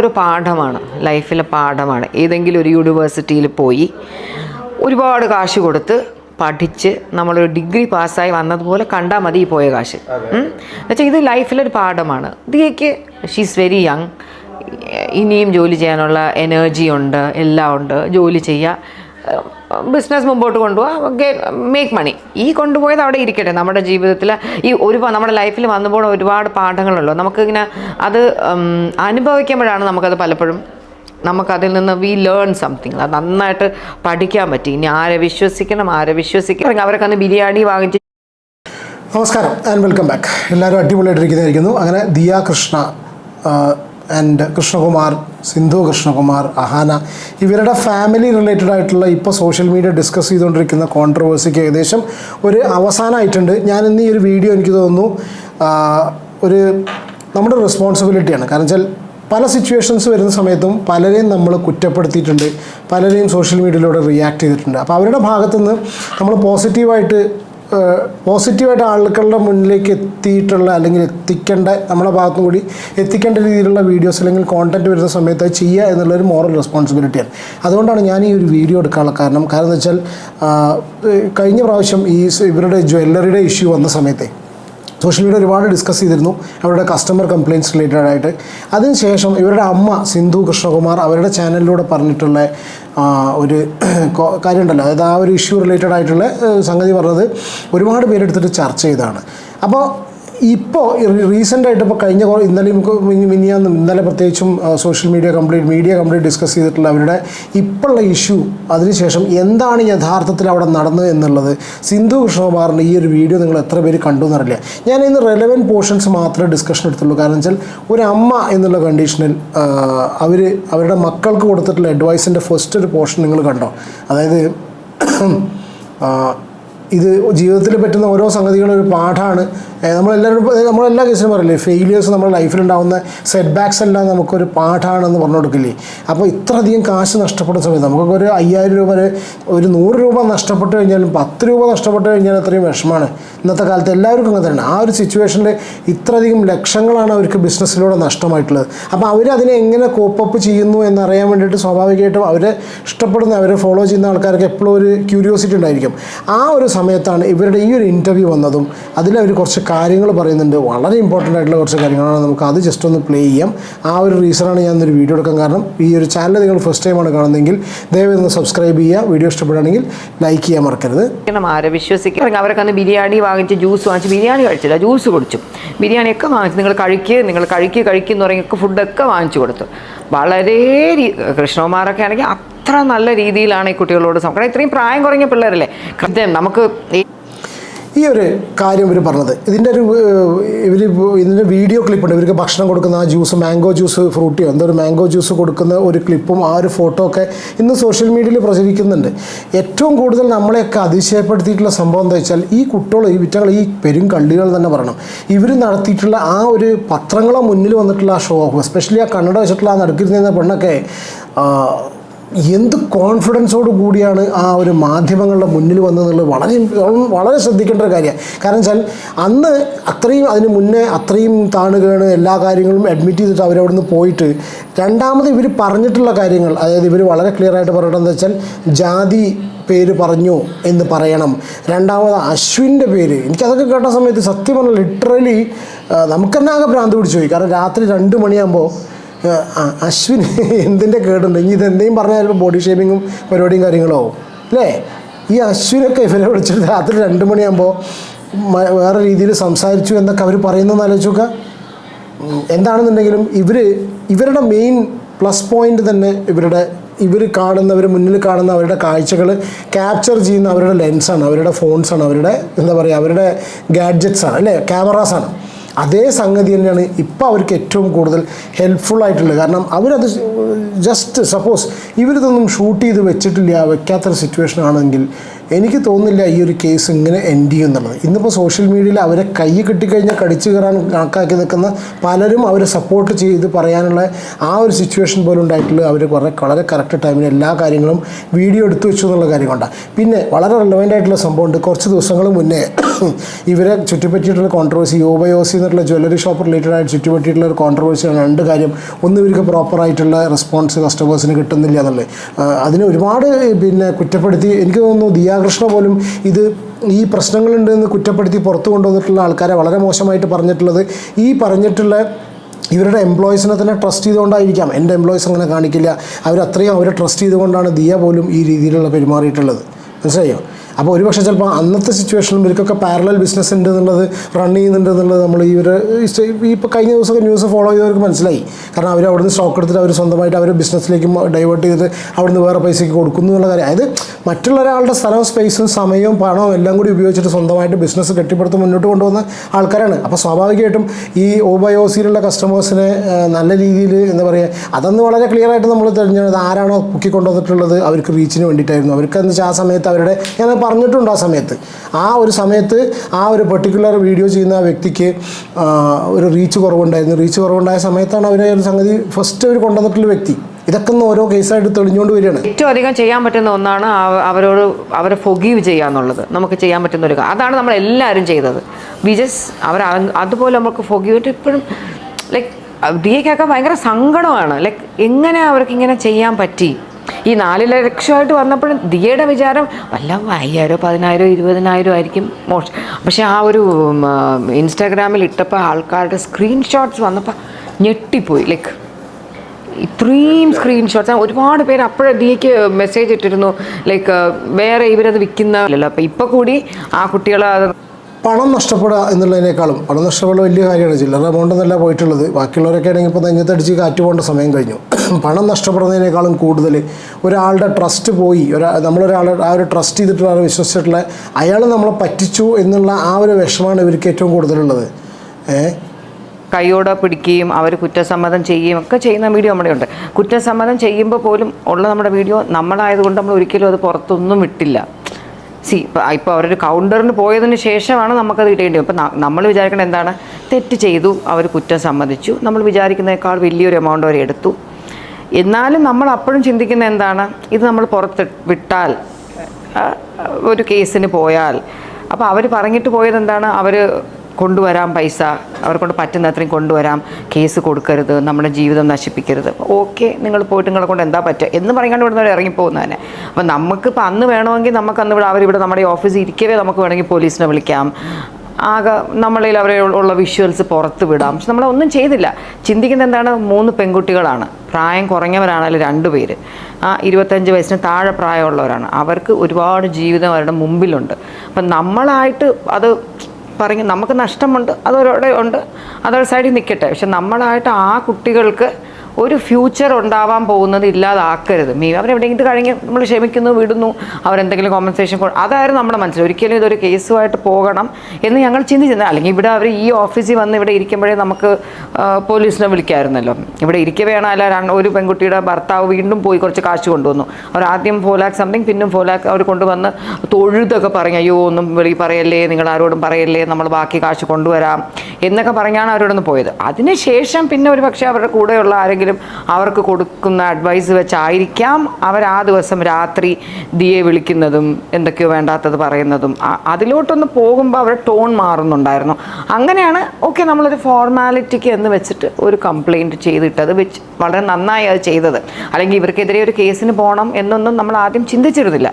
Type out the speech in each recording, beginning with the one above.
ഒരു പാഠമാണ് ലൈഫിലെ പാഠമാണ്. ഏതെങ്കിലും ഒരു യൂണിവേഴ്സിറ്റിയിൽ പോയി ഒരുപാട് കാശ് കൊടുത്ത് പഠിച്ച് നമ്മളൊരു ഡിഗ്രി പാസ്സായി വന്നതുപോലെ കണ്ടാൽ മതി ഈ പോയ കാശ്. എന്നുവെച്ചാൽ ഇത് ലൈഫിലൊരു പാഠമാണ്. ദിയയ്ക്ക് ഷീസ് വെരി യങ് ഇനിയും ജോലി ചെയ്യാനുള്ള എനർജി ഉണ്ട് എല്ലാം ഉണ്ട്. ജോലി ചെയ്യുക ബിസിനസ് മുമ്പോട്ട് കൊണ്ടുപോകാം മേക്ക് മണി ഈ കൊണ്ടുപോയത് അവിടെ ഇരിക്കട്ടെ. നമ്മുടെ ജീവിതത്തിൽ ഈ ഒരു നമ്മുടെ ലൈഫിൽ വന്നുമ്പോൾ ഒരുപാട് പാഠങ്ങളുള്ളൂ നമുക്കിങ്ങനെ അത് അനുഭവിക്കുമ്പോഴാണ് നമുക്കത് പലപ്പോഴും നമുക്കതിൽ നിന്ന് വി ലേൺ സംതിങ് അത് നന്നായിട്ട് പഠിക്കാൻ പറ്റി. ഇനി ആരെ വിശ്വസിക്കണം ആരെ വിശ്വസിക്കണം. അവരൊക്കെ അന്ന് ബിരിയാണി വാങ്ങിച്ച് നമസ്കാരം ആൻഡ് വെൽക്കം ബാക്ക് എല്ലാവരും അടിപൊളിയായിട്ടിരിക്കുന്നതായിരിക്കുന്നു. അങ്ങനെ ദിയ കൃഷ്ണ ആൻഡ് കൃഷ്ണകുമാർ സിന്ധു കൃഷ്ണകുമാർ അഹാന ഇവരുടെ ഫാമിലി റിലേറ്റഡ് ആയിട്ടുള്ള ഇപ്പോൾ സോഷ്യൽ മീഡിയ ഡിസ്കസ് ചെയ്തുകൊണ്ടിരിക്കുന്ന കോൺട്രവേഴ്സിക്ക് ഏകദേശം ഒരു അവസാനമായിട്ടുണ്ട് ഞാൻ ഇന്ന് ഈ ഒരു വീഡിയോ എനിക്ക് തോന്നുന്നു ഒരു നമ്മുടെ റെസ്പോൺസിബിലിറ്റിയാണ് കാരണം വെച്ചാൽ പല സിറ്റുവേഷൻസ് വരുന്ന സമയത്തും പലരെയും നമ്മൾ കുറ്റപ്പെടുത്തിയിട്ടുണ്ട് പലരെയും സോഷ്യൽ മീഡിയയിലൂടെ റിയാക്ട് ചെയ്തിട്ടുണ്ട്. അപ്പോൾ അവരുടെ ഭാഗത്തുനിന്ന് നമ്മൾ പോസിറ്റീവായിട്ട് പോസിറ്റീവായിട്ട് ആളുകളുടെ മുന്നിലേക്ക് എത്തിയിട്ടുള്ള അല്ലെങ്കിൽ എത്തിക്കേണ്ട നമ്മുടെ ഭാഗത്തും കൂടി എത്തിക്കേണ്ട രീതിയിലുള്ള വീഡിയോസ് അല്ലെങ്കിൽ കോണ്ടന്റ് വരുന്ന സമയത്ത് ചെയ്യുക എന്നുള്ളൊരു മോറൽ റെസ്പോൺസിബിലിറ്റിയാണ് അതുകൊണ്ടാണ് ഞാൻ ഈ ഒരു വീഡിയോ എടുക്കാനുള്ള കാരണം കാരണം എന്ന് വെച്ചാൽ കഴിഞ്ഞ പ്രാവശ്യം ഈ ഇവരുടെ ജ്വല്ലറിയുടെ ഇഷ്യൂ വന്ന സമയത്തെ സോഷ്യൽ മീഡിയ ഒരുപാട് ഡിസ്കസ് ചെയ്തിരുന്നു. അവരുടെ കസ്റ്റമർ കംപ്ലയിന്റ്സ് റിലേറ്റഡ് ആയിട്ട്. അതിനുശേഷം ഇവരുടെ അമ്മ സിന്ധു കൃഷ്ണകുമാർ അവരുടെ ചാനലിലൂടെ പറഞ്ഞിട്ടുള്ള ഒരു കാര്യമുണ്ടല്ലോ. അതായത് ആ ഒരു ഇഷ്യൂ റിലേറ്റഡ് ആയിട്ടുള്ള സംഗതി പറഞ്ഞത് ഒരുപാട് പേരെടുത്തിട്ട് ചർച്ച ചെയ്തതാണ്. അപ്പോൾ ഇപ്പോൾ റീസെന്റ് ആയിട്ട് ഇപ്പോൾ കഴിഞ്ഞ കുറേ ഇന്നലെ മിനിയാന്നും ഇന്നലെ പ്രത്യേകിച്ചും social media complete media complete discuss ചെയ്തിട്ടുള്ള അവരുടെ ഇപ്പോഴുള്ള ഇഷ്യൂ അതിനുശേഷം എന്താണ് യഥാർത്ഥത്തിൽ അവിടെ നടന്നത് എന്നുള്ളത് സിന്ധു കൃഷ്ണകുമാറിന്റെ ഈ ഒരു വീഡിയോ നിങ്ങൾ എത്ര പേര് കണ്ടു എന്നറിയില്ല. ഞാൻ ഇന്ന് റെലവന്റ് പോർഷൻസ് മാത്രമേ ഡിസ്കഷൻ എടുത്തുള്ളൂ. കാരണം വെച്ചാൽ ഒരു അമ്മ എന്നുള്ള കണ്ടീഷനിൽ അവർ അവരുടെ മക്കൾക്ക് കൊടുത്തിട്ടുള്ള അഡ്വൈസിന്റെ ഫസ്റ്റ് ഒരു പോർഷൻ നിങ്ങൾ കണ്ടോ? അതായത് ഇത് ജീവിതത്തിൽ പറ്റുന്ന ഓരോ സംഗതികളും ഒരു പാഠമാണ് നമ്മളെല്ലാവരും നമ്മളെല്ലാ കേസിലും പറയില്ലേ ഫെയിലിയേഴ്സ് നമ്മുടെ ലൈഫിലുണ്ടാകുന്ന സെറ്റ് ബാക്സ് എല്ലാം നമുക്കൊരു പാഠമാണെന്ന് പറഞ്ഞു കൊടുക്കില്ലേ? അപ്പോൾ ഇത്രയധികം കാശ് നഷ്ടപ്പെടുന്ന സമയത്ത് നമുക്കൊക്കെ ഒരു അയ്യായിരം രൂപ വരെ ഒരു നൂറ് രൂപ നഷ്ടപ്പെട്ടു കഴിഞ്ഞാലും പത്ത് രൂപ നഷ്ടപ്പെട്ടു കഴിഞ്ഞാൽ അത്രയും വിഷമമാണ് ഇന്നത്തെ കാലത്ത് എല്ലാവർക്കും അങ്ങനെ തന്നെയാണ്. ആ ഒരു സിറ്റുവേഷനിൽ ഇത്രയധികം ലക്ഷങ്ങളാണ് അവർക്ക് ബിസിനസ്സിലൂടെ നഷ്ടമായിട്ടുള്ളത്. അപ്പോൾ അവരതിനെ എങ്ങനെ കോപ്പപ്പ് ചെയ്യുന്നു എന്നറിയാൻ വേണ്ടിയിട്ട് സ്വാഭാവികമായിട്ടും അവരെ ഇഷ്ടപ്പെടുന്ന അവരെ ഫോളോ ചെയ്യുന്ന ആൾക്കാർക്ക് എപ്പോഴും ഒരു ക്യൂരിയോസിറ്റി ഉണ്ടായിരിക്കും. ആ ഒരു സമയത്താണ് ഇവരുടെ ഈ ഒരു ഇന്റർവ്യൂ വന്നതും അതിലവർ കുറച്ച് കാര്യങ്ങൾ പറയുന്നുണ്ട്. വളരെ ഇമ്പോർട്ടന്റ് ആയിട്ടുള്ള കുറച്ച് കാര്യങ്ങളാണ് നമുക്ക് അത് ജസ്റ്റ് ഒന്ന് പ്ലേ ചെയ്യാം. ആ ഒരു റീസണാണ് ഞാൻ ഒരു വീഡിയോ എടുക്കാൻ കാരണം ഈ ഒരു ചാനൽ നിങ്ങൾ ഫസ്റ്റ് ടൈമാണ് കാണുന്നതെങ്കിൽ ദയവായി ഒന്ന് സബ്സ്ക്രൈബ് ചെയ്യുക. വീഡിയോ ഇഷ്ടപ്പെടുകയാണെങ്കിൽ ലൈക്ക് ചെയ്യാൻ മറക്കരുത്. ആരെ വിശ്വസിക്കും അവരൊക്കെ അന്ന് ബിരിയാണി വാങ്ങിച്ച് ജ്യൂസ് വാങ്ങിച്ച് ബിരിയാണി കഴിച്ചില്ല. ജ്യൂസ് കുടിച്ചു. ബിരിയാണിയൊക്കെ വാങ്ങിച്ച് നിങ്ങൾ കഴിക്കുക നിങ്ങൾ കഴിക്കുക എന്ന് പറയുക ഫുഡൊക്കെ വാങ്ങിച്ചു കൊടുത്തു. വളരെ കൃഷ്ണകുമാറൊക്കെ ആണെങ്കിൽ അത്ര നല്ല രീതിയിലാണ് ഈ കുട്ടികളോട് സംസാരിക്കുന്നത് ഇത്രയും പ്രായം കുറഞ്ഞ പിള്ളേരല്ലേ? കൃത്യം നമുക്ക് ഈ ഒരു കാര്യം ഇവർ പറഞ്ഞത്. ഇതിന്റെ ഒരു ഇവർ ഇതിന്റെ വീഡിയോ ക്ലിപ്പുണ്ട്. ഇവർക്ക് ഭക്ഷണം കൊടുക്കുന്ന ആ ജ്യൂസ് മാംഗോ ജ്യൂസ് ഫ്രൂട്ടിയോ എന്തോ ഒരു മാംഗോ ജ്യൂസ് കൊടുക്കുന്ന ഒരു ക്ലിപ്പും ആ ഒരു ഫോട്ടോ ഒക്കെ ഇന്ന് സോഷ്യൽ മീഡിയയിൽ പ്രചരിക്കുന്നുണ്ട്. ഏറ്റവും കൂടുതൽ നമ്മളെയൊക്കെ അതിശയപ്പെടുത്തിയിട്ടുള്ള സംഭവം എന്താ വെച്ചാൽ ഈ കുട്ടികൾ ഈ വിറ്റകൾ ഈ പെരും കള്ളികൾ തന്നെ പറയണം. ഇവർ നടത്തിയിട്ടുള്ള ആ ഒരു പത്രങ്ങളെ മുന്നിൽ വന്നിട്ടുള്ള ആ ഷോ എസ്പെഷ്യലി ആ കണ്ണട വെച്ചിട്ടുള്ള ആ നടക്കിരുന്ന പെണ്ണൊക്കെ എന്ത് കോൺഫിഡൻസോട് കൂടിയാണ് ആ ഒരു മാധ്യമങ്ങളുടെ മുന്നിൽ വന്നതെന്നുള്ളത് വളരെ വളരെ ശ്രദ്ധിക്കേണ്ട ഒരു കാര്യമാണ്. കാരണം വെച്ചാൽ അന്ന് അത്രയും അതിന് മുന്നേ അത്രയും താണുകയാണ് എല്ലാ കാര്യങ്ങളും അഡ്മിറ്റ് ചെയ്തിട്ട് അവരവിടെ നിന്ന് പോയിട്ട് രണ്ടാമത് ഇവർ പറഞ്ഞിട്ടുള്ള കാര്യങ്ങൾ അതായത് ഇവർ വളരെ ക്ലിയർ ആയിട്ട് പറയണമെന്ന് വെച്ചാൽ ജാതി പേര് പറഞ്ഞു എന്ന് പറയണം. രണ്ടാമത് അശ്വിന്റെ പേര്. എനിക്കതൊക്കെ കേട്ട സമയത്ത് സത്യം പറഞ്ഞാൽ ലിറ്ററലി നമുക്കെന്നാകെ ഭ്രാന്ത് പിടിച്ചു പോയി കാരണം രാത്രി രണ്ട് മണിയാകുമ്പോൾ അശ്വിൻ എന്തിന്റെ കേടുണ്ട്? ഇനി ഇതെന്തെങ്കിലും പറഞ്ഞാൽ ചിലപ്പോൾ ബോഡി ഷേപ്പിങ്ങും പരിപാടിയും കാര്യങ്ങളോ ആവും അല്ലേ? ഈ അശ്വിനൊക്കെ ഇവരെ വിളിച്ചിട്ട് രാത്രി രണ്ട് മണിയാകുമ്പോൾ വേറെ രീതിയിൽ സംസാരിച്ചു എന്നൊക്കെ അവർ പറയുന്നതെന്ന് ആലോചിച്ച് നോക്കുക എന്താണെന്നുണ്ടെങ്കിലും ഇവർ ഇവരുടെ മെയിൻ പ്ലസ് പോയിന്റ് തന്നെ ഇവരുടെ ഇവർ കാണുന്നവർ മുന്നിൽ കാണുന്ന അവരുടെ കാഴ്ചകൾ ക്യാപ്ചർ ചെയ്യുന്ന അവരുടെ ലെൻസാണ് അവരുടെ ഫോൺസാണ് അവരുടെ എന്താ പറയുക അവരുടെ ഗാഡ്ജറ്റ്സാണ് അല്ലേ? ക്യാമറാസാണ് അതേ സംഗതി തന്നെയാണ് ഇപ്പോൾ അവർക്ക് ഏറ്റവും കൂടുതൽ ഹെൽപ്ഫുൾ ആയിട്ടുള്ളത്. കാരണം അവരത് ജസ്റ്റ് സപ്പോസ് ഇവരിതൊന്നും ഷൂട്ട് ചെയ്ത് വെച്ചിട്ടില്ല വെക്കാത്തൊരു സിറ്റുവേഷൻ ആണെങ്കിൽ എനിക്ക് തോന്നുന്നില്ല ഈ ഒരു കേസ് ഇങ്ങനെ എൻഡ് ചെയ്യും എന്നുള്ളത് ഇന്നിപ്പോൾ സോഷ്യൽ മീഡിയയിൽ അവരെ കൈ കിട്ടിക്കഴിഞ്ഞാൽ കടിച്ചു കയറാൻ കണക്കാക്കി നിൽക്കുന്ന പലരും അവരെ സപ്പോർട്ട് ചെയ്ത് പറയാനുള്ള ആ ഒരു സിറ്റുവേഷൻ പോലും ഉണ്ടായിട്ടുള്ള അവർ വളരെ വളരെ കറക്റ്റ് ടൈമിൽ എല്ലാ കാര്യങ്ങളും വീഡിയോ എടുത്തു വെച്ചു എന്നുള്ള കാര്യം കൊണ്ടാണ് പിന്നെ വളരെ റെലവന്റ് ആയിട്ടുള്ള സംഭവമുണ്ട്. കുറച്ച് ദിവസങ്ങൾ മുന്നേ ഇവരെ ചുറ്റിപ്പറ്റിയിട്ടുള്ള കോൺട്രവേഴ്സി യോബയോസി എന്നുള്ള ജ്വല്ലറി ഷോപ്പ് റിലേറ്റഡ് ആയിട്ട് ചുറ്റിപ്പറ്റിയിട്ടുള്ള ഒരു കോൺട്രവേഴ്സിയാണ് രണ്ട് കാര്യം ഒന്ന് ഇവർക്ക് പ്രോപ്പറായിട്ടുള്ള റെസ്പോൺസ് കസ്റ്റമേഴ്സിന് കിട്ടുന്നില്ല എന്നുള്ളത്. അതിനെ ഒരുപാട് പിന്നെ കുറ്റപ്പെടുത്തി എനിക്ക് തോന്നുന്നു ദിയാകൃഷ്ണ പോലും ഇത് ഈ പ്രശ്നങ്ങളുണ്ട് എന്ന് കുറ്റപ്പെടുത്തി പുറത്തു കൊണ്ടുവന്നിട്ടുള്ള ആൾക്കാരെ വളരെ മോശമായിട്ട് പറഞ്ഞിട്ടുള്ളത്. ഈ പറഞ്ഞിട്ടുള്ള ഇവരുടെ എംപ്ലോയീസിനെ തന്നെ ട്രസ്റ്റ് ചെയ്തുകൊണ്ടായിരിക്കാം. എന്റെ എംപ്ലോയീസ് അങ്ങനെ കാണിക്കില്ല. അവരത്രയും അവരെ ട്രസ്റ്റ് ചെയ്തുകൊണ്ടാണ് ദിയ പോലും ഈ രീതിയിലുള്ള പെരുമാറിയിട്ടുള്ളത്. മനസ്സിലായോ? അപ്പോൾ ഒരുപക്ഷെ ചിലപ്പോൾ അന്നത്തെ സിറ്റുവേഷനിലും ഇവർക്കൊക്കെ പാരലൽ ബിസിനസ് ഉണ്ട് എന്നുള്ളത് റൺ ചെയ്യുന്നുണ്ട് എന്നുള്ളത് നമ്മൾ ഈ ഒരു ഈ ഇപ്പോൾ കഴിഞ്ഞ ദിവസമൊക്കെ ന്യൂസ് ഫോളോ ചെയ്തവർക്ക് മനസ്സിലായി. കാരണം അവർ അവിടുന്ന് സ്റ്റോക്ക് എടുത്തിട്ട് അവർ സ്വന്തമായിട്ട് അവർ ബിസിനസ്സിലേക്ക് ഡൈവേർട്ട് ചെയ്തിട്ട് അവിടുന്ന് വേറെ പൈസയ്ക്ക് കൊടുക്കുന്നു എന്നുള്ള കാര്യം. അതായത് മറ്റുള്ള ഒരാളുടെ സ്ഥലവും സ്പേസും സമയവും പണവും എല്ലാം കൂടി ഉപയോഗിച്ചിട്ട് സ്വന്തമായിട്ട് ബിസിനസ് കെട്ടിപ്പടുത്ത് മുന്നോട്ട് കൊണ്ടുവന്ന ആൾക്കാരാണ്. അപ്പോൾ സ്വാഭാവികമായിട്ടും ഈ ഓബയോസിയിലുള്ള കസ്റ്റമേഴ്സിനെ നല്ല രീതിയിൽ എന്താ പറയുക അതൊന്ന് വളരെ ക്ലിയർ ആയിട്ട് നമ്മൾ തെരഞ്ഞെടുത്ത് ആരാണോ പൊക്കി കൊണ്ടുവന്നിട്ടുള്ളത് അവർക്ക് റീച്ചിന് വേണ്ടിയിട്ടായിരുന്നു. അവർക്ക് എന്ന് വെച്ചാൽ ആ സമയത്ത് അവരുടെ ഞാൻ പറഞ്ഞിട്ടുണ്ട് ആ സമയത്ത്. ആ ഒരു സമയത്ത് ആ ഒരു പെർട്ടിക്കുലർ വീഡിയോ ചെയ്യുന്ന ആ വ്യക്തിക്ക് ഒരു റീച്ച് കുറവുണ്ടായിരുന്നു. റീച്ച് കുറവുണ്ടായ സമയത്താണ് അവരെ ഒരു സംഗതി ഫസ്റ്റ് അവർ കൊണ്ടുവന്നിട്ടുള്ള വ്യക്തി. ഇതൊക്കെ ഒന്ന് ഓരോ കേസായിട്ട് തെളിഞ്ഞുകൊണ്ട് വരികയാണ്. ഏറ്റവും അധികം ചെയ്യാൻ പറ്റുന്ന ഒന്നാണ് അവരോട് അവരെ ഫൊഗീവ് ചെയ്യാന്നുള്ളത്. നമുക്ക് ചെയ്യാൻ പറ്റുന്ന ഒരു അതാണ് നമ്മൾ എല്ലാവരും ചെയ്തത്. വിജസ് അവർ അ- അതുപോലെ നമുക്ക് ഫൊഗീവ് ഇപ്പോഴും ലൈക്ക് ഡിയൊക്കെ ഭയങ്കര സങ്കടമാണ്. ലൈക്ക് എങ്ങനെ അവർക്ക് ഇങ്ങനെ ചെയ്യാൻ പറ്റി? ഈ നാല് ലക്ഷമായിട്ട് വന്നപ്പോഴും ദിയയുടെ വിചാരം വല്ല അയ്യായിരോ പതിനായിരോ ഇരുപതിനായിരം ആയിരിക്കും മോശം. പക്ഷെ ആ ഒരു ഇൻസ്റ്റാഗ്രാമിൽ ഇട്ടപ്പോൾ ആൾക്കാരുടെ സ്ക്രീൻഷോട്ട്സ് വന്നപ്പോൾ ഞെട്ടിപ്പോയി. ലൈക്ക് ഇത്രയും സ്ക്രീൻഷോട്ട്സ്. ഒരുപാട് പേര് അപ്പോഴേ ദിയക്ക് മെസ്സേജ് ഇട്ടിരുന്നു. ലൈക്ക് വേറെ ഇവരത് വിൽക്കുന്നില്ലല്ലോ അപ്പോൾ ഇപ്പോൾ കൂടി ആ കുട്ടികൾ പണം നഷ്ടപ്പെടുക എന്നുള്ളതിനേക്കാളും പണം നഷ്ടപ്പെടുക വലിയ കാര്യമാണ് ചില്ലറ എമൗണ്ട് എന്നല്ല പോയിട്ടുള്ളത്. ബാക്കിയുള്ളവരൊക്കെ ആണെങ്കിൽ ഇപ്പോൾ നെഞ്ഞത്തടിച്ച് കാറ്റ് പോകേണ്ട സമയം കഴിഞ്ഞു. പണം നഷ്ടപ്പെടുന്നതിനേക്കാളും കൂടുതൽ ഒരാളുടെ ട്രസ്റ്റ് പോയി. ഒരാ നമ്മളൊരാളെ ആ ഒരു ട്രസ്റ്റ് ചെയ്തിട്ടുള്ള വിശ്വസിച്ചിട്ടുള്ള അയാൾ നമ്മളെ പറ്റിച്ചു എന്നുള്ള ആ ഒരു വിഷമാണ് ഇവർക്ക് ഏറ്റവും കൂടുതലുള്ളത്. ഏഹ് കൈയോടെ പിടിക്കുകയും അവർ കുറ്റസമ്മതം ചെയ്യുകയും ഒക്കെ ചെയ്യുന്ന വീഡിയോ നമ്മുടെ ഉണ്ട് കുറ്റസമ്മതം ചെയ്യുമ്പോൾ പോലും ഉള്ള നമ്മുടെ വീഡിയോ നമ്മളായതുകൊണ്ട് നമ്മൾ ഒരിക്കലും അത് പുറത്തൊന്നും വിട്ടില്ല. സി ഇപ്പോൾ അവരൊരു കൗണ്ടറിന് പോയതിന് ശേഷമാണ് നമുക്കത് കിട്ടേണ്ടത് ഇപ്പം നമ്മൾ വിചാരിക്കേണ്ടത് എന്താണ്? തെറ്റ് ചെയ്തു അവർ കുറ്റം സമ്മതിച്ചു. നമ്മൾ വിചാരിക്കുന്നതിനേക്കാൾ വലിയൊരു എമൗണ്ട് അവർ എടുത്തു. എന്നാലും നമ്മൾ അപ്പോഴും ചിന്തിക്കുന്ന എന്താണ്? ഇത് നമ്മൾ പുറത്ത് വിട്ടാൽ ഒരു കേസിന് പോയാൽ. അപ്പോൾ അവർ പറഞ്ഞിട്ട് പോയത് എന്താണ്? അവർ കൊണ്ടുവരാം പൈസ. അവർക്കൊണ്ട് കൊണ്ട് പറ്റുന്ന അത്രയും കൊണ്ടുവരാം. കേസ് കൊടുക്കരുത്. നമ്മുടെ ജീവിതം നശിപ്പിക്കരുത്. ഓക്കെ നിങ്ങൾ പോയിട്ട് നിങ്ങളെ കൊണ്ട് എന്താ പറ്റുക? എന്ന് പറയാണ്ട് ഇവിടുന്ന് അവർ ഇറങ്ങിപ്പോകുന്ന തന്നെ അപ്പം നമുക്കിപ്പോൾ അന്ന് വേണമെങ്കിൽ നമുക്ക് അന്ന് ഇവിടെ അവരിവിടെ നമ്മുടെ ഓഫീസിൽ ഇരിക്കവേ നമുക്ക് വേണമെങ്കിൽ പോലീസിനെ വിളിക്കാം. ആകെ നമ്മളിൽ അവരെ ഉള്ള വിഷ്വൽസ് പുറത്ത് വിടാം. പക്ഷെ നമ്മളൊന്നും ചെയ്തില്ല. ചിന്തിക്കുന്നത് എന്താണ്? മൂന്ന് പെൺകുട്ടികളാണ്. പ്രായം കുറഞ്ഞവരാണല്ലോ രണ്ടുപേര് ആ ഇരുപത്തഞ്ച് വയസ്സിന് താഴെ പ്രായമുള്ളവരാണ്. അവർക്ക് ഒരുപാട് ജീവിതം അവരുടെ മുമ്പിലുണ്ട്. അപ്പം നമ്മളായിട്ട് അത് പറഞ്ഞ് നമുക്ക് നഷ്ടമുണ്ട് അതൊരവിടെ ഉണ്ട് അതൊരു സൈഡിൽ നിൽക്കട്ടെ. പക്ഷെ നമ്മളായിട്ട് ആ കുട്ടികൾക്ക് ഒരു ഫ്യൂച്ചർ ഉണ്ടാവാൻ പോകുന്നത് ഇല്ലാതാക്കരുത്. മീ അവരെവിടെയെങ്കിലും കഴിഞ്ഞ് നമ്മൾ ക്ഷമിക്കുന്നു വിടുന്നു അവരെന്തെങ്കിലും കോമ്പൻസേഷൻ അതായിരുന്നു നമ്മുടെ മനസ്സിൽ. ഒരിക്കലും ഇതൊരു കേസുമായിട്ട് പോകണം എന്ന് ഞങ്ങൾ ചിന്തിച്ചിരുന്നത്. അല്ലെങ്കിൽ ഇവിടെ അവർ ഈ ഓഫീസിൽ വന്ന് ഇവിടെ ഇരിക്കുമ്പോഴേ നമുക്ക് പോലീസിനെ വിളിക്കാമായിരുന്നല്ലോ ഇവിടെ ഇരിക്കവേണം അല്ല ഒരു പെൺകുട്ടിയുടെ ഭർത്താവ് വീണ്ടും പോയി കുറച്ച് കാശ് കൊണ്ടുവന്നു. അവർ ആദ്യം ഫോർ ലാക്ക് സംതിങ് പിന്നും ഫോർ ലാക്ക് അവർ കൊണ്ടുവന്ന് തൊഴുതൊക്കെ പറഞ്ഞു അയ്യോ ഒന്നും വെളി പറയല്ലേ നിങ്ങൾ ആരോടും പറയല്ലേ നമ്മൾ ബാക്കി കാശ് കൊണ്ടുവരാം എന്നൊക്കെ പറഞ്ഞാണ് അവരോടൊന്ന് പോയത്. അതിനുശേഷം പിന്നെ ഒരു പക്ഷേ അവരുടെ കൂടെയുള്ള ആരെങ്കിലും അവർക്ക് കൊടുക്കുന്ന അഡ്വൈസ് വെച്ചായിരിക്കാം അവർ ആ ദിവസം രാത്രി ദിയെ വിളിക്കുന്നതും എന്തൊക്കെയോ വേണ്ടാത്തത് പറയുന്നതും. അതിലോട്ടൊന്ന് പോകുമ്പോൾ അവരുടെ ടോൺ മാറുന്നുണ്ടായിരുന്നു. അങ്ങനെയാണ് ഓക്കെ നമ്മളൊരു ഫോർമാലിറ്റിക്ക് എന്ന് വെച്ചിട്ട് ഒരു കംപ്ലയിന്റ് ചെയ്തിട്ടത് വെച്ച് വളരെ നന്നായി അത് ചെയ്തത്. അല്ലെങ്കിൽ ഇവർക്കെതിരെ ഒരു കേസിന് പോകണം എന്നൊന്നും നമ്മൾ ആദ്യം ചിന്തിച്ചിരുന്നില്ല.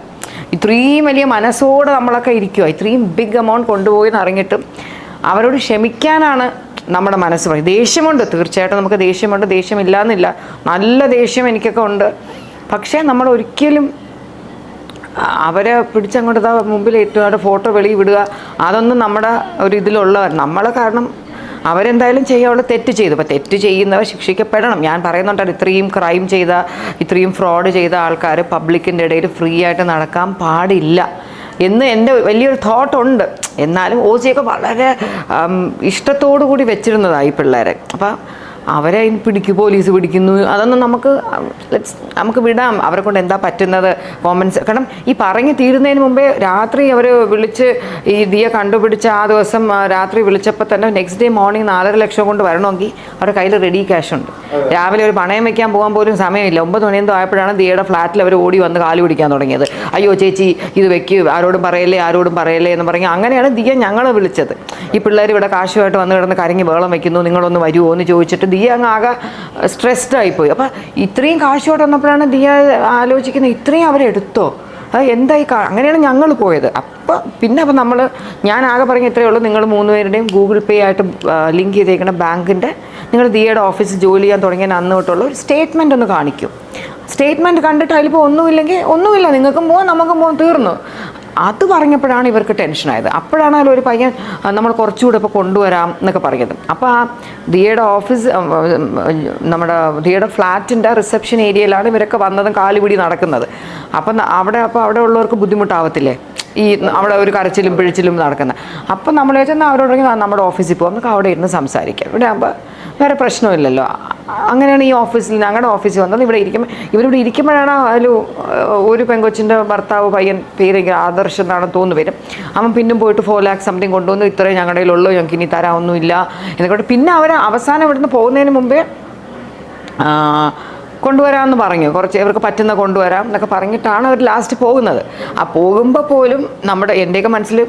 ഇത്രയും വലിയ മനസ്സോടെ നമ്മളൊക്കെ ഇരിക്കുക ഇത്രയും ബിഗ് എമൗണ്ട് കൊണ്ടുപോയി എന്ന് അറിഞ്ഞിട്ടും അവരോട് ക്ഷമിക്കാനാണ് നമ്മുടെ മനസ്സ് പറയും. ദേഷ്യമുണ്ട്. തീർച്ചയായിട്ടും നമുക്ക് ദേഷ്യമുണ്ട്. ദേഷ്യമില്ല എന്നില്ല നല്ല ദേഷ്യം എനിക്കൊക്കെ ഉണ്ട്. പക്ഷേ നമ്മൾ ഒരിക്കലും അവരെ പിടിച്ചങ്ങോട്ട് ഇതാ മുമ്പിൽ ഏറ്റവും അവരുടെ ഫോട്ടോ വെളി വിടുക അതൊന്നും നമ്മുടെ ഒരു ഇതിലുള്ളവർ. നമ്മളെ കാരണം അവരെന്തായാലും ചെയ്യാനുള്ള തെറ്റ് ചെയ്തു. അപ്പോൾ തെറ്റ് ചെയ്യുന്നവർ ശിക്ഷിക്കപ്പെടണം. ഞാൻ പറയുന്നുണ്ടോ ഇത്രയും ക്രൈം ചെയ്ത ഇത്രയും ഫ്രോഡ് ചെയ്ത ആൾക്കാർ പബ്ലിക്കിന്റെ ഇടയിൽ ഫ്രീ ആയിട്ട് നടക്കാൻ പാടില്ല. എന്ന് എന്റെ വലിയൊരു തോട്ട് ഉണ്ട്. എന്നാലും ഓസിയൊക്കെ വളരെ ഇഷ്ടത്തോടു കൂടി വെച്ചിരുന്നതായി പിള്ളേരെ. അപ്പം അവരെ പിടിക്കും പോലീസ് പിടിക്കുന്നു. അതൊന്നും നമുക്ക് നമുക്ക് വിടാം. അവരെ കൊണ്ട് എന്താ പറ്റുന്നത്? കോമൻസ് കാരണം ഈ പറഞ്ഞു തീരുന്നതിന് മുമ്പേ രാത്രി അവർ വിളിച്ച് ഈ ദിയ കണ്ടുപിടിച്ച ആ ദിവസം രാത്രി വിളിച്ചപ്പോൾ തന്നെ നെക്സ്റ്റ് ഡേ മോർണിംഗ് നാലര ലക്ഷം കൊണ്ട് വരണമെങ്കിൽ അവരുടെ കയ്യിൽ റെഡി ക്യാഷ് ഉണ്ട്. രാവിലെ ഒരു പണയം വെക്കാൻ പോകാൻ പോലും സമയമില്ല. ഒമ്പത് മണിയെന്തോ ആയപ്പോഴാണ് ദിയയുടെ ഫ്ലാറ്റിൽ അവർ ഓടി വന്ന് കാൽ പിടിക്കാൻ തുടങ്ങിയത്. അയ്യോ ചേച്ചി ഇത് വെക്കൂ. ആരോടും പറയല്ലേ ആരോടും പറയല്ലേ എന്ന് പറഞ്ഞ് അങ്ങനെയാണ് ദിയ ഞങ്ങളെ വിളിച്ചത്. ഈ പിള്ളേർ ഇവിടെ കാശുമായിട്ട് വന്ന് കിടന്ന് കരങ്ങി വേളം വെക്കുന്നു. നിങ്ങളൊന്ന് വരുമോ എന്ന് ചോദിച്ചിട്ട് ദിയ അങ്ങ് ആകെ സ്ട്രെസ്ഡ് ആയിപ്പോയി. അപ്പം ഇത്രയും കാശുമായിട്ട് വന്നപ്പോഴാണ് ദിയ ആലോചിക്കുന്നത് ഇത്രയും അവരെടുത്തോ അത് എന്തായി കാ? അങ്ങനെയാണ് ഞങ്ങൾ പോയത്. അപ്പം പിന്നെ അപ്പം നമ്മൾ ഞാൻ ആകെ പറഞ്ഞ ഇത്രയേ ഉള്ളൂ. നിങ്ങൾ മൂന്ന് പേരുടെയും ഗൂഗിൾ പേ ആയിട്ട് ലിങ്ക് ചെയ്തേക്കുന്ന ബാങ്കിന്റെ നിങ്ങൾ ദിയയുടെ ഓഫീസിൽ ജോലി ചെയ്യാൻ തുടങ്ങിയ അന്ന് തൊട്ടുള്ള ഒരു സ്റ്റേറ്റ്മെന്റ് ഒന്ന് കാണിക്കും. സ്റ്റേറ്റ്മെന്റ് കണ്ടിട്ട് അതിലിപ്പോൾ ഒന്നുമില്ലെങ്കിൽ ഒന്നുമില്ല. നിങ്ങൾക്കും പോകാം നമുക്കും പോകാം തീർന്നു. അത് പറഞ്ഞപ്പോഴാണ് ഇവർക്ക് ടെൻഷനായത് അപ്പോഴാണ് ഒരു പയ്യൻ നമ്മൾ കുറച്ചുകൂടെ ഇപ്പോൾ കൊണ്ടുവരാം എന്നൊക്കെ പറഞ്ഞത്. അപ്പോൾ ആ ദിയയുടെ ഓഫീസ് നമ്മുടെ ദിയയുടെ ഫ്ലാറ്റിന്റെ റിസപ്ഷൻ ഏരിയയിലാണ് ഇവരൊക്കെ വന്നതും കാലുപിടി നടക്കുന്നത്. അപ്പം അവിടെ അപ്പോൾ അവിടെ ഉള്ളവർക്ക് ബുദ്ധിമുട്ടാവത്തില്ലേ? ഈ അവിടെ ഒരു കരച്ചിലും പിഴിച്ചിലും നടക്കുന്നത് അപ്പം നമ്മൾ ചോദിച്ചാൽ അവരോടെങ്കിൽ നമ്മുടെ ഓഫീസിൽ പോകാം നമുക്ക് അവിടെ ഇരുന്ന് സംസാരിക്കാം. ഇവിടെ ആകുമ്പോൾ വേറെ പ്രശ്നമില്ലല്ലോ. അങ്ങനെയാണ് ഈ ഓഫീസിൽ ഞങ്ങളുടെ ഓഫീസിൽ വന്നത്. ഇവിടെ ഇരിക്കുമ്പോൾ ഇവരിവിടെ ഇരിക്കുമ്പോഴാണ് അതിൽ ഒരു പെങ്കൊച്ചിന്റെ ഭർത്താവ് പയ്യൻ പേര് ആദർശം എന്നാണ് തോന്നുന്നു വരും. അവൻ പിന്നും പോയിട്ട് ഫോർ ലാക്ക് സംതിങ് കൊണ്ടുവന്നു ഇത്രയും ഞങ്ങളുടെ ഉള്ളൂ ഞങ്ങൾക്ക് ഇനി തരാമൊന്നുമില്ല എന്നൊക്കെ പിന്നെ അവർ അവസാനം ഇവിടുന്ന് പോകുന്നതിന് മുമ്പേ കൊണ്ടുവരാമെന്ന് പറഞ്ഞു. കുറച്ച് ഇവർക്ക് പറ്റുന്ന കൊണ്ടുവരാം എന്നൊക്കെ പറഞ്ഞിട്ടാണ് അവർ ലാസ്റ്റ് പോകുന്നത്. ആ പോകുമ്പോൾ പോലും നമ്മുടെ എന്റെയൊക്കെ മനസ്സിൽ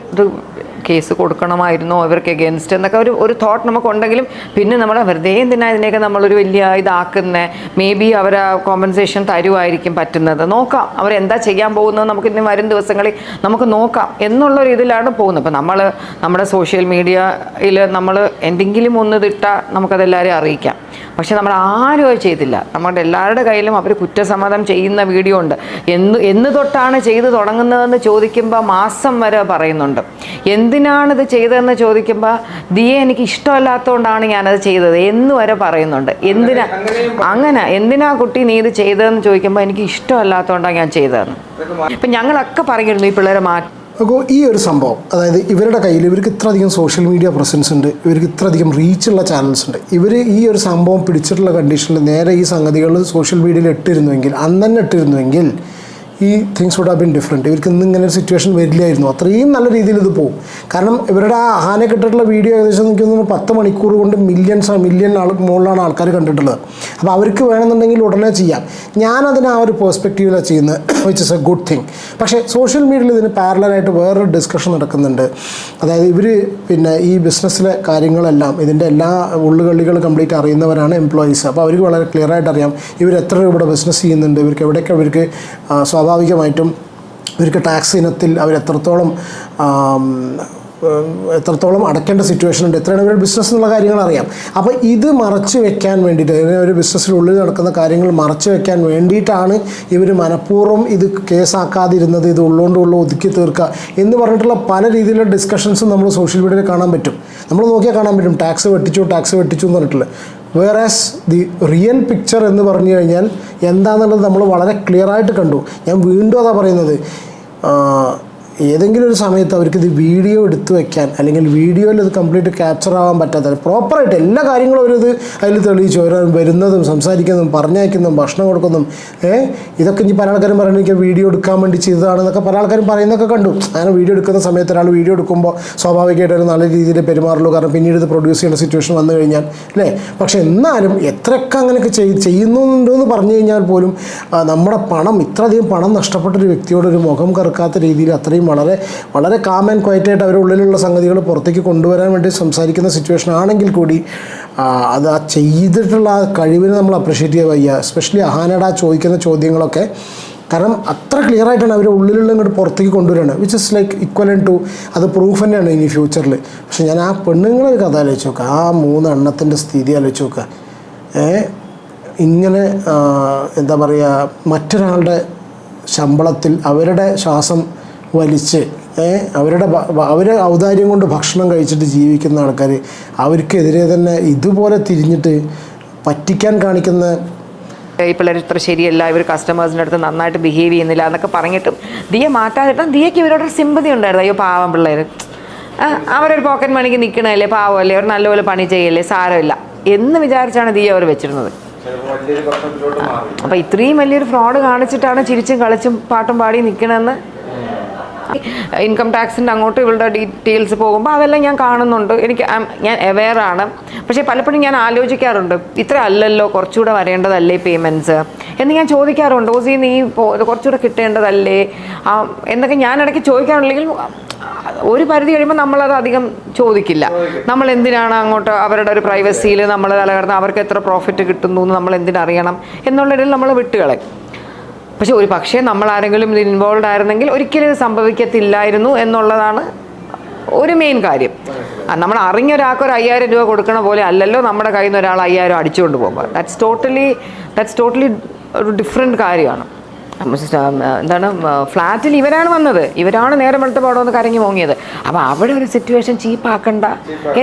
കേസ് കൊടുക്കണമായിരുന്നോ? ഇവർക്ക് എഗെൻസ്റ്റ് എന്നൊക്കെ ഒരു ഒരു തോട്ട് നമുക്കുണ്ടെങ്കിലും പിന്നെ നമ്മൾ വെറുതെ എന്തിനാ ഇതിനെയൊക്കെ നമ്മളൊരു വലിയ ഇതാക്കുന്നത് മേ ബി അവർ ആ കോമ്പൻസേഷൻ തരുമായിരിക്കും പറ്റുന്നത്. നോക്കാം. അവരെന്താ ചെയ്യാൻ പോകുന്നത് നമുക്ക് ഇനി വരും ദിവസങ്ങളിൽ നമുക്ക് നോക്കാം എന്നുള്ള ഒരു ഇതിലാണ് പോകുന്നത്. അപ്പോൾ നമ്മൾ നമ്മുടെ സോഷ്യൽ മീഡിയയിൽ നമ്മൾ എന്തെങ്കിലും ഒന്ന് ഇതിട്ടാൽ നമുക്കതെല്ലാവരെയും അറിയിക്കാം. പക്ഷെ നമ്മൾ ആരും അത് ചെയ്തില്ല. നമ്മുടെ എല്ലാവരുടെ കയ്യിലും അവർ കുറ്റസമ്മതം ചെയ്യുന്ന വീഡിയോ ഉണ്ട്. എന്ന് എന്ന് തൊട്ടാണ് ചെയ്തു തുടങ്ങുന്നതെന്ന് ചോദിക്കുമ്പോൾ മാസം വരെ പറയുന്നുണ്ട്. എന്തിനാണിത് ചെയ്തതെന്ന് ചോദിക്കുമ്പോൾ ദിയെ എനിക്ക് ഇഷ്ടമല്ലാത്തതുകൊണ്ടാണ് ഞാനത് ചെയ്തത് എന്ന് വരെ പറയുന്നുണ്ട്. എന്തിനാ അങ്ങനെ എന്തിനാ കുട്ടി നീ ഇത് ചെയ്തതെന്ന് ചോദിക്കുമ്പോൾ എനിക്ക് ഇഷ്ടമല്ലാത്തതുകൊണ്ടാണ് ഞാൻ ചെയ്തതെന്ന്. ഇപ്പം ഞങ്ങളൊക്കെ പറഞ്ഞിരുന്നു ഈ പിള്ളേരെ മാറ്റി അപ്പോൾ ഈ ഒരു സംഭവം അതായത് ഇവരുടെ കയ്യിൽ ഇവർക്ക് ഇത്രയധികം സോഷ്യൽ മീഡിയ പ്രസൻസ് ഉണ്ട് ഇവർക്ക് ഇത്രയധികം റീച്ചുള്ള ചാനൽസ് ഉണ്ട്. ഇവർ ഈ ഒരു സംഭവം പിടിച്ചിട്ടുള്ള കണ്ടീഷനിൽ നേരെ ഈ സംഗതികൾ സോഷ്യൽ മീഡിയയിൽ ഇട്ടിരുന്നുവെങ്കിൽ അന്ന് ഇട്ടിരുന്നുവെങ്കിൽ ഈ things would have been different ഇവർക്ക് ഇന്ന് ഇങ്ങനെ ഒരു സിറ്റുവേഷൻ വരില്ലായിരുന്നു. അത്രയും നല്ല രീതിയിൽ ഇത് പോകും കാരണം ഇവരുടെ ആ ആഹാനെ കിട്ടിയിട്ടുള്ള വീഡിയോ ഏകദേശം എനിക്ക് തോന്നുന്നു പത്ത് മണിക്കൂർ കൊണ്ട് മില്യൺസ് മില്യൺ ആൾ മുകളിലാണ് ആൾക്കാർ കണ്ടിട്ടുള്ളത്. അപ്പോൾ അവർക്ക് വേണമെന്നുണ്ടെങ്കിൽ ഉടനെ ചെയ്യാം. ഞാനതിന് ആ ഒരു പേഴ്സ്പെക്റ്റീവിലാണ് ചെയ്യുന്നത് which is a good thing പക്ഷേ സോഷ്യൽ മീഡിയയിൽ ഇതിന് പാരലായിട്ട് വേറൊരു ഡിസ്കഷൻ നടക്കുന്നുണ്ട്. അതായത് ഇവർ പിന്നെ ഈ ബിസിനസ്സിലെ കാര്യങ്ങളെല്ലാം ഇതിന്റെ എല്ലാ ഉള്ളുകളികൾ കംപ്ലീറ്റ് അറിയുന്നവരാണ് എംപ്ലോയീസ് അപ്പോൾ അവർക്ക് വളരെ ക്ലിയർ ആയിട്ട് അറിയാം ഇവർ എത്ര രൂപയുടെ ബിസിനസ് ചെയ്യുന്നുണ്ട് ഇവർക്ക് എവിടെയൊക്കെ ഇവർക്ക് ആ, സ്വാഭാവികമായിട്ടും ഇവർക്ക് ടാക്സ് ഇനത്തിൽ അവർ എത്രത്തോളം അടയ്ക്കേണ്ട സിറ്റുവേഷൻ ഉണ്ട് എത്രയാണ് ഇവരുടെ ബിസിനസ് എന്നുള്ള കാര്യങ്ങൾ അറിയാം. അപ്പോൾ ഇത് മറച്ചു വെക്കാൻ വേണ്ടിയിട്ട് ഒരു ബിസിനസ്സിനുള്ളിൽ നടക്കുന്ന കാര്യങ്ങൾ മറച്ചു വെക്കാൻ വേണ്ടിയിട്ടാണ് ഇവർ മനഃപൂർവം ഇത് കേസാക്കാതിരുന്നത് ഇത് ഉള്ളതുകൊണ്ട് ഉള്ള ഒതുക്കി തീർക്കുക എന്ന് പറഞ്ഞിട്ടുള്ള പല രീതിയിലുള്ള ഡിസ്കഷൻസും നമ്മൾ സോഷ്യൽ മീഡിയയിൽ കാണാൻ പറ്റും. നമ്മൾ നോക്കിയാൽ കാണാൻ പറ്റും ടാക്സ് വെട്ടിച്ചു ടാക്സ് വെട്ടിച്ചു എന്ന് പറഞ്ഞിട്ടുള്ളത് വേറാസ് ദി റിയൽ പിക്ചർ എന്ന് പറഞ്ഞു കഴിഞ്ഞാൽ എന്താണെന്നുള്ളത് നമ്മൾ വളരെ ക്ലിയർ ആയിട്ട് കണ്ടു. ഞാൻ വീണ്ടും അതാ പറയുന്നത്. ഏതെങ്കിലും ഒരു സമയത്ത് അവർക്ക് ഇത് വീഡിയോ എടുത്തു വെക്കാൻ അല്ലെങ്കിൽ വീഡിയോയിൽ ഇത് കംപ്ലീറ്റ് ക്യാപ്ചർ ആവാൻ പറ്റാത്ത പ്രോപ്പറായിട്ട് എല്ലാ കാര്യങ്ങളും അവരത് അതിൽ തെളിയിച്ചു. അവർ വരുന്നതും സംസാരിക്കുന്നതും പറഞ്ഞയക്കുന്നതും ഭക്ഷണം കൊടുക്കുന്നതും ഏ? ഇതൊക്കെ ഇനി പല ആൾക്കാരും പറയുന്നത് എനിക്ക് വീഡിയോ എടുക്കാൻ വേണ്ടി ചെയ്തതാണെന്നൊക്കെ പല ആൾക്കാരും പറയുന്നതൊക്കെ കണ്ടു. അങ്ങനെ വീഡിയോ എടുക്കുന്ന സമയത്ത് ഒരാൾ വീഡിയോ എടുക്കുമ്പോൾ സ്വാഭാവികമായിട്ട് ഒരു നല്ല രീതിയിൽ പെരുമാറുള്ളൂ. കാരണം പിന്നീട് ഇത് പ്രൊഡ്യൂസ് ചെയ്യേണ്ട സിറ്റുവേഷൻ വന്നു കഴിഞ്ഞാൽ അല്ലേ? പക്ഷേ എന്നാലും എത്രയൊക്കെ അങ്ങനെയൊക്കെ ചെയ് ചെയ്യുന്നുണ്ടെന്ന് പറഞ്ഞു കഴിഞ്ഞാൽ പോലും നമ്മുടെ പണം ഇത്രയധികം പണം നഷ്ടപ്പെട്ട ഒരു വ്യക്തിയോട് ഒരു മുഖം കറക്കാത്ത രീതിയിൽ അത്രയും വളരെ വളരെ കാം ആൻഡ് ക്വയറ്റ് ആയിട്ട് അവരുടെ ഉള്ളിലുള്ള സംഗതികൾ പുറത്തേക്ക് കൊണ്ടുവരാൻ വേണ്ടി സംസാരിക്കുന്ന സിറ്റുവേഷൻ ആണെങ്കിൽ കൂടി അത് ആ ചെയ്തിട്ടുള്ള ആ കഴിവിനെ നമ്മൾ അപ്രിഷ്യേറ്റ് ചെയ്യാൻ വയ്യ. എസ്പെഷ്യലി അഹാനട ചോദിക്കുന്ന ചോദ്യങ്ങളൊക്കെ. കാരണം അത്ര ക്ലിയർ ആയിട്ടാണ് അവരുടെ ഉള്ളിലുള്ള ഇങ്ങോട്ട് പുറത്തേക്ക് കൊണ്ടുവരുന്നത് which is like equivalent to അത് പ്രൂഫ് തന്നെയാണ് ഇനി ഫ്യൂച്ചറിൽ പക്ഷെ ഞാൻ ആ പെണ്ണുങ്ങളെ ഒരു കഥ ആലോചിച്ച് നോക്കുക ആ മൂന്ന് എണ്ണത്തിന്റെ സ്ഥിതി ആലോചിച്ച് നോക്കുക ഇങ്ങനെ എന്താ പറയുക മറ്റൊരാളുടെ ശമ്പളത്തിൽ അവരുടെ ശ്വാസം വലിച്ച് അവരുടെ അവർ ഔദാര്യം കൊണ്ട് ഭക്ഷണം കഴിച്ചിട്ട് ജീവിക്കുന്ന ആൾക്കാർ അവർക്കെതിരെ തന്നെ ഇതുപോലെ തിരിഞ്ഞിട്ട് പറ്റിക്കാൻ കാണിക്കുന്ന ഈ പിള്ളേർ ഇത്ര ശരിയല്ല ഇവർ കസ്റ്റമേഴ്സിന്റെ അടുത്ത് നന്നായിട്ട് ബിഹേവ് ചെയ്യുന്നില്ല എന്നൊക്കെ പറഞ്ഞിട്ടും ദിയ മാറ്റാതിട്ടും ദിയയ്ക്ക് ഇവരോട് സിമ്പതി ഉണ്ടായിരുന്നു. അയ്യോ പാവം പിള്ളേർ അവരൊരു പോക്കറ്റ് മണിക്ക് നിൽക്കണല്ലേ പാവമല്ലേ അവർ നല്ലപോലെ പണി ചെയ്യല്ലേ സാരമില്ല എന്ന് വിചാരിച്ചാണ് ദിയ അവർ വെച്ചിരുന്നത്. അപ്പം ഇത്രയും വലിയൊരു ഫ്രോഡ് കാണിച്ചിട്ടാണ് ചിരിച്ചും കളിച്ചും പാട്ടും പാടി നിൽക്കണമെന്ന് ഇൻകം ടാക്സിന്റെ അങ്ങോട്ട് ഇവളുടെ ഡീറ്റെയിൽസ് പോകുമ്പോൾ അതെല്ലാം ഞാൻ കാണുന്നുണ്ട്. എനിക്ക് ഞാൻ അവെയർ ആണ്. പക്ഷേ പലപ്പോഴും ഞാൻ ആലോചിക്കാറുണ്ട്. ഇത്ര അല്ലല്ലോ കുറച്ചുകൂടെ വരേണ്ടതല്ലേ പേയ്മെന്റ്സ് എന്ന് ഞാൻ ചോദിക്കാറുണ്ട്. ഓസി നീ കുറച്ചുകൂടെ കിട്ടേണ്ടതല്ലേ? എന്നൊക്കെ ഞാൻ ഇടയ്ക്ക് ചോദിക്കാറുണ്ടെങ്കിൽ ഒരു പരിധി കഴിയുമ്പോൾ നമ്മളത് അധികം ചോദിക്കില്ല. നമ്മൾ എന്തിനാണ് അങ്ങോട്ട് അവരുടെ ഒരു പ്രൈവസിയിൽ നമ്മൾ തലകടന്ന് അവർക്ക് എത്ര പ്രോഫിറ്റ് കിട്ടുന്നു എന്ന് നമ്മൾ എന്തിനറിയണം? എന്നുള്ളതിൽ നമ്മൾ വിട്ടുകളയും. പക്ഷെ ഒരു പക്ഷേ നമ്മൾ ആരെങ്കിലും ഇതിൽ ഇൻവോൾവ് ആയിരുന്നെങ്കിൽ ഒരിക്കലും ഇത് സംഭവിക്കത്തില്ലായിരുന്നു എന്നുള്ളതാണ് ഒരു മെയിൻ കാര്യം. നമ്മൾ അറിഞ്ഞ ഒരാൾക്ക് ഒരു അയ്യായിരം രൂപ കൊടുക്കണ പോലെ അല്ലല്ലോ നമ്മുടെ കയ്യിൽ നിന്ന് ഒരാൾ അയ്യായിരം അടിച്ചുകൊണ്ട് പോകുമ്പോൾ ദാറ്റ്സ് ടോട്ടലി ദാറ്റ്സ് ടോട്ടലി ഒരു ഡിഫറെന്റ് കാര്യമാണ്. എന്താണ് ഫ്ലാറ്റിൽ ഇവരാണ് വന്നത്. ഇവരാണ് നേരെ പാടം ഒന്ന് കരങ്ങി മോങ്ങിയത്. അപ്പോൾ അവിടെ ഒരു സിറ്റുവേഷൻ ചീപ്പാക്കണ്ട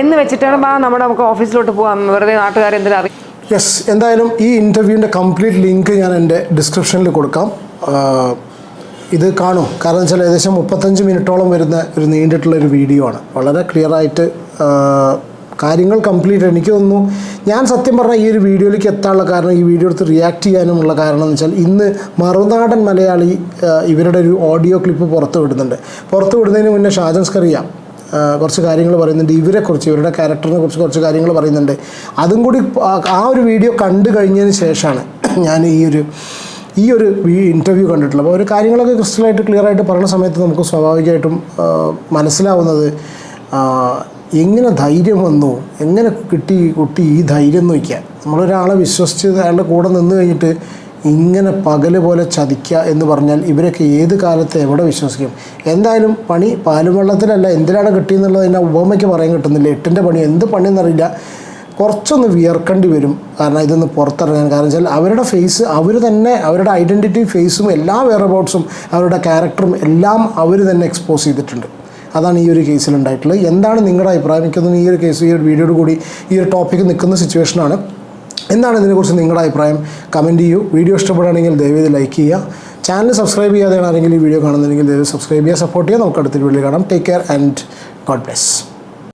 എന്ന് വെച്ചിട്ടാണ് നമ്മുടെ നമുക്ക് ഓഫീസിലോട്ട് പോകാം വെറുതെ നാട്ടുകാരെന്തിനും അറിയാം യെസ് എന്തായാലും ഈ ഇന്റർവ്യൂവിന്റെ കംപ്ലീറ്റ് ലിങ്ക് ഞാൻ എന്റെ ഡിസ്ക്രിപ്ഷനിൽ കൊടുക്കാം. ഇത് കാണും. കാരണം വെച്ചാൽ ഏകദേശം മുപ്പത്തഞ്ച് മിനിറ്റോളം വരുന്ന ഒരു നീണ്ടിട്ടുള്ള ഒരു വീഡിയോ ആണ്. വളരെ ക്ലിയർ ആയിട്ട് കാര്യങ്ങൾ കംപ്ലീറ്റ് എനിക്ക് തോന്നുന്നു. ഞാൻ സത്യം പറഞ്ഞാൽ ഈ ഒരു വീഡിയോയിലേക്ക് എത്താനുള്ള കാരണം ഈ വീഡിയോ എടുത്ത് റിയാക്ട് ചെയ്യാനുമുള്ള കാരണം എന്ന് വെച്ചാൽ ഇന്ന് മറുനാടൻ മലയാളി ഇവരുടെ ഒരു ഓഡിയോ ക്ലിപ്പ് പുറത്തുവിടുന്നുണ്ട്. വിടുന്നുണ്ട് പുറത്തു വിടുന്നതിന് മുന്നേ ഷാജൻസ്കറിയാം കുറച്ച് കാര്യങ്ങൾ പറയുന്നുണ്ട്. ഇവരെക്കുറിച്ച് ഇവരുടെ ക്യാരക്ടറിനെ കുറിച്ച് കുറച്ച് കാര്യങ്ങൾ പറയുന്നുണ്ട്. അതും കൂടി ആ- ഒരു വീഡിയോ കണ്ടു കഴിഞ്ഞതിന് ശേഷമാണ് ഞാൻ ഈ ഒരു ഈ ഒരു ഇന്റർവ്യൂ കണ്ടിട്ടുള്ളത്. അപ്പോൾ ഒരു കാര്യങ്ങളൊക്കെ ക്രിസ്റ്റലായിട്ട് ക്ലിയർ ആയിട്ട് പറയുന്ന സമയത്ത് നമുക്ക് സ്വാഭാവികമായിട്ടും മനസ്സിലാവുന്നത് എങ്ങനെ ധൈര്യം വന്നു? എങ്ങനെ കിട്ടി കുട്ടി ഈ ധൈര്യം വയ്ക്കുക നമ്മളൊരാളെ വിശ്വസിച്ച് അയാളുടെ കൂടെ നിന്ന് കഴിഞ്ഞിട്ട് ഇങ്ങനെ പകൽ പോലെ ചതിക്കുക എന്ന് പറഞ്ഞാൽ ഇവരൊക്കെ ഏത് കാലത്ത് എവിടെ വിശ്വസിക്കും? എന്തായാലും പണി പാലും വെള്ളത്തിലല്ല എന്തിനാണ് കിട്ടിയെന്നുള്ളത് എന്നാൽ ഉപമയ്ക്ക് പറയാൻ കിട്ടുന്നില്ല. എട്ടിന്റെ പണി എന്ത് പണിയെന്നറിയില്ല. കുറച്ചൊന്ന് വിയർക്കേണ്ടി വരും. കാരണം ഇതൊന്ന് പുറത്തിറങ്ങാൻ. കാരണം വെച്ചാൽ അവരുടെ ഫേസ് അവർ തന്നെ അവരുടെ ഐഡന്റിറ്റി ഫേസും എല്ലാ വെയറബൌട്ട്സും അവരുടെ ക്യാരക്ടറും എല്ലാം അവർ തന്നെ എക്സ്പോസ് ചെയ്തിട്ടുണ്ട്. അതാണ് ഈ ഒരു കേസിലുണ്ടായിട്ടുള്ളത് എന്താണ് നിങ്ങളുടെ അഭിപ്രായം? എനിക്കൊന്നും ഈ ഒരു കേസ് ഈ ഒരു വീഡിയോയോട് കൂടി ഈ ഒരു ടോപ്പിക്ക് നിൽക്കുന്ന സിറ്റുവേഷനാണ് എന്താണ് ഇതിനെക്കുറിച്ച് നിങ്ങളുടെ അഭിപ്രായം? കമന്റ് ചെയ്യൂ. വീഡിയോ ഇഷ്ടപ്പെടുകയാണെങ്കിൽ ദയവേത് ലൈക്ക് ചെയ്യുക. ചാനൽ സബ്സ്ക്രൈബ് ചെയ്യാതെയാണ് ആരെങ്കിലും ഈ വീഡിയോ കാണുന്നുണ്ടെങ്കിൽ ദയവ് സബ്സ്ക്രൈബ് ചെയ്യുക സപ്പോർട്ട് ചെയ്യുക. നമുക്ക് അടുത്തൊരു വീഡിയോ കാണാം. Take care and God bless